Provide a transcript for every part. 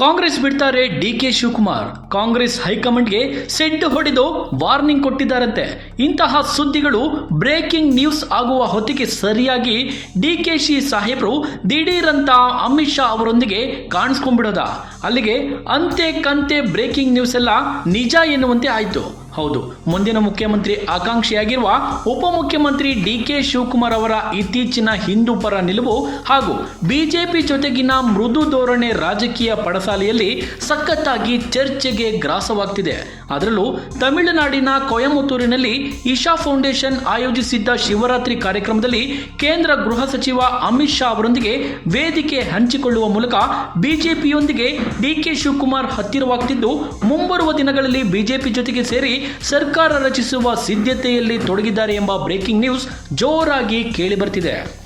ಕಾಂಗ್ರೆಸ್ ಬಿಡ್ತಾರೆ D K Shivakumar. Congress ಹೈಕಮಾಂಡ್ಗೆ shed ಹೊಡೆದು ವಾರ್ನಿಂಗ್ ಕೊಟ್ಟಿದ್ದಾರಂತೆ. ಇಂತಹ ಸುದ್ದಿಗಳು ಬ್ರೇಕಿಂಗ್ ನ್ಯೂಸ್ ಆಗುವ ಹೊತ್ತಿಗೆ ಸರಿಯಾಗಿ ಡಿ ಕೆ ಶಿ ಸಾಹೇಬರು ದಿಢೀರಂತ ಅಮಿತ್ ಶಾ ಅವರೊಂದಿಗೆ ಕಾಣಿಸ್ಕೊಂಡ್ಬಿಡೋದ. ಅಲ್ಲಿಗೆ ಅಂತೆ ಕಂತೆ ಬ್ರೇಕಿಂಗ್ ನ್ಯೂಸ್ ಎಲ್ಲ ನಿಜ ಎನ್ನುವಂತೆ ಆಯಿತು. ಹೌದು. ಮುಂದಿನ ಮುಖ್ಯಮಂತ್ರಿ ಆಕಾಂಕ್ಷಿಯಾಗಿರುವ ಉಪಮುಖ್ಯಮಂತ್ರಿ ಡಿ ಕೆ ಶಿವಕುಮಾರ್ ಅವರ ಇತ್ತೀಚಿನ ಹಿಂದೂ ಪರ ನಿಲುವು ಹಾಗೂ ಬಿಜೆಪಿ ಜೊತೆಗಿನ ಮೃದು ಧೋರಣೆ ರಾಜಕೀಯ ಪಡಸಾಲೆಯಲ್ಲಿ ಸಖತ್ತಾಗಿ ಚರ್ಚೆಗೆ ಗ್ರಾಸವಾಗ್ತಿದೆ. ಅದರಲ್ಲೂ ತಮಿಳುನಾಡಿನ ಕೊಯಮತ್ತೂರಿನಲ್ಲಿ ಇಶಾ ಫೌಂಡೇಶನ್ ಆಯೋಜಿಸಿದ್ದ ಶಿವರಾತ್ರಿ ಕಾರ್ಯಕ್ರಮದಲ್ಲಿ ಕೇಂದ್ರ ಗೃಹ ಸಚಿವ ಅಮಿತ್ ಶಾ ಅವರೊಂದಿಗೆ ವೇದಿಕೆ ಹಂಚಿಕೊಳ್ಳುವ ಮೂಲಕ ಬಿಜೆಪಿಯೊಂದಿಗೆ ಡಿಕೆ ಶಿವಕುಮಾರ್ ಹತ್ತಿರವಾಗ್ತಿದ್ದು ಮುಂಬರುವ ದಿನಗಳಲ್ಲಿ ಬಿಜೆಪಿ ಜೊತೆಗೆ ಸೇರಿ ಸರ್ಕಾರ ರಚಿಸುವ ಸಿದ್ಧತೆಯಲ್ಲಿ ತೊಡಗಿದ್ದಾರೆ ಎಂಬ ಬ್ರೇಕಿಂಗ್ ನ್ಯೂಸ್ ಜೋರಾಗಿ ಕೇಳಿಬರ್ತಿದೆ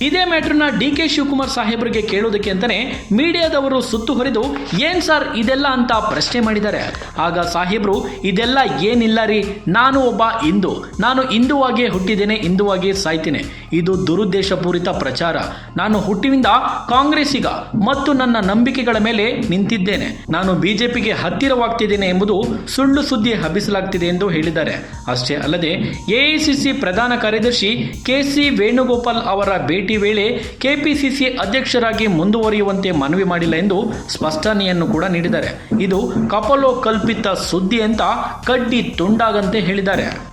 ಇದೇ ಮ್ಯಾಟ್ರನ್ನ ಡಿ ಕೆ ಶಿವಕುಮಾರ್ ಸಾಹೇಬರಿಗೆ ಕೇಳೋದಕ್ಕೆ ಅಂತಾನೆ ಮೀಡಿಯಾದವರು ಸುತ್ತುವರಿದು ಏನ್ ಸರ್ ಇದೆಲ್ಲ ಅಂತ ಪ್ರಶ್ನೆ ಮಾಡಿದ್ದಾರೆ? ಆಗ ಸಾಹೇಬರು, ಇದೆಲ್ಲ ಏನಿಲ್ಲ ರೀ, ನಾನು ಒಬ್ಬ ಹಿಂದೂ. ನಾನು ಹಿಂದುವಾಗಿ ಹುಟ್ಟಿದ್ದೇನೆ ಹಿಂದುವಾಗಿ ಸಾಯ್ತೇನೆ. ಇದು ದುರುದ್ದೇಶಪೂರಿತ ಪ್ರಚಾರ. ನಾನು ಹುಟ್ಟಿನಿಂದ ಕಾಂಗ್ರೆಸ್ಸಿಗ ಮತ್ತು ನನ್ನ ನಂಬಿಕೆಗಳ ಮೇಲೆ ನಿಂತಿದ್ದೇನೆ. ನಾನು ಬಿಜೆಪಿಗೆ ಹತ್ತಿರವಾಗ್ತಿದ್ದೇನೆ ಎಂಬುದು ಸುಳ್ಳು ಸುದ್ದಿ ಹಬ್ಬಿಸಲಾಗ್ತಿದೆ ಎಂದು ಹೇಳಿದ್ದಾರೆ. ಅಷ್ಟೇ ಅಲ್ಲದೆ ಎಐಸಿಸಿ ಪ್ರಧಾನ ಕಾರ್ಯದರ್ಶಿ ಕೆಸಿ ವೇಣುಗೋಪಾಲ್ ಅವರ ಭೇಟಿ ವೇಳೆ ಕೆಪಿಸಿಸಿ ಅಧ್ಯಕ್ಷರಾಗಿ ಮುಂದುವರಿಯುವಂತೆ ಮನವಿ ಮಾಡಿಲ್ಲ ಎಂದು ಸ್ಪಷ್ಟನೆಯನ್ನು ಕೂಡ ನೀಡಿದ್ದಾರೆ. ಇದು ಕಪಲೋ ಕಲ್ಪಿತ ಸುದ್ದಿ ಅಂತ ಕಡ್ಡಿ ತುಂಡಾಗಂತೆ ಹೇಳಿದ್ದಾರೆ.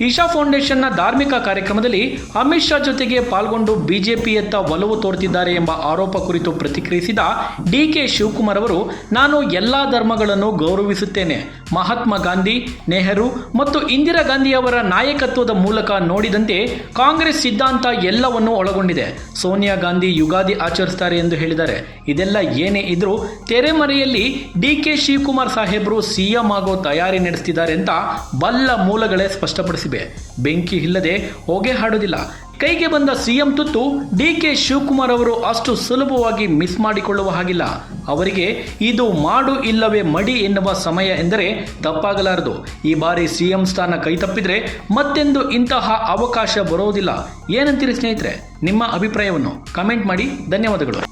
ಇಶಾ ಫೌಂಡೇಶನ್ನ ಧಾರ್ಮಿಕ ಕಾರ್ಯಕ್ರಮದಲ್ಲಿ ಅಮಿತ್ ಶಾ ಜೊತೆಗೆ ಪಾಲ್ಗೊಂಡು ಬಿಜೆಪಿಯತ್ತ ಒಲವು ತೋರ್ತಿದ್ದಾರೆ ಎಂಬ ಆರೋಪ ಕುರಿತು ಪ್ರತಿಕ್ರಿಯಿಸಿದ ಡಿ ಕೆ ಶಿವಕುಮಾರ್ ಅವರು, ನಾನು ಎಲ್ಲ ಧರ್ಮಗಳನ್ನು ಗೌರವಿಸುತ್ತೇನೆ. ಮಹಾತ್ಮ ಗಾಂಧಿ, ನೆಹರು ಮತ್ತು ಇಂದಿರಾ ಗಾಂಧಿಯವರ ನಾಯಕತ್ವದ ಮೂಲಕ ನೋಡಿದಂತೆ ಕಾಂಗ್ರೆಸ್ ಸಿದ್ಧಾಂತ ಎಲ್ಲವನ್ನೂ ಒಳಗೊಂಡಿದೆ. ಸೋನಿಯಾ ಗಾಂಧಿ ಯುಗಾದಿ ಆಚರಿಸ್ತಾರೆ ಎಂದು ಹೇಳಿದ್ದಾರೆ. ಇದೆಲ್ಲ ಏನೇ ಇದ್ರೂ ತೆರೆಮರೆಯಲ್ಲಿ ಡಿ ಕೆ ಶಿವಕುಮಾರ್ ಸಾಹೇಬರು ಸಿಎಂ ಆಗೋ ತಯಾರಿ ನಡೆಸ್ತಿದ್ದಾರೆ ಅಂತ ಬಲ್ಲ ಮೂಲಗಳೇ ಸ್ಪಷ್ಟಪಡಿಸಿವೆ ಬೆಂಕಿ ಇಲ್ಲದೆ ಹೊಗೆ ಹಾಡೋದಿಲ್ಲ ಕೈಗೆ ಬಂದ ಸಿಎಂ ತುತ್ತು ಡಿ ಕೆ ಶಿವಕುಮಾರ್ ಅವರು ಅಷ್ಟು ಸುಲಭವಾಗಿ ಮಿಸ್ ಮಾಡಿಕೊಳ್ಳುವ ಹಾಗಿಲ್ಲ. ಅವರಿಗೆ ಇದು ಮಾಡು ಇಲ್ಲವೇ ಮಡಿ ಎನ್ನುವ ಸಮಯ ಎಂದರೆ ತಪ್ಪಾಗಲಾರದು. ಈ ಬಾರಿ ಸಿಎಂ ಸ್ಥಾನ ಕೈ ತಪ್ಪಿದ್ರೆ ಮತ್ತೆಂದು ಇಂತಹ ಅವಕಾಶ ಬರೋದಿಲ್ಲ. ಏನಂತೀರಿ ಸ್ನೇಹಿತರೆ? ನಿಮ್ಮ ಅಭಿಪ್ರಾಯವನ್ನು ಕಮೆಂಟ್ ಮಾಡಿ. ಧನ್ಯವಾದಗಳು.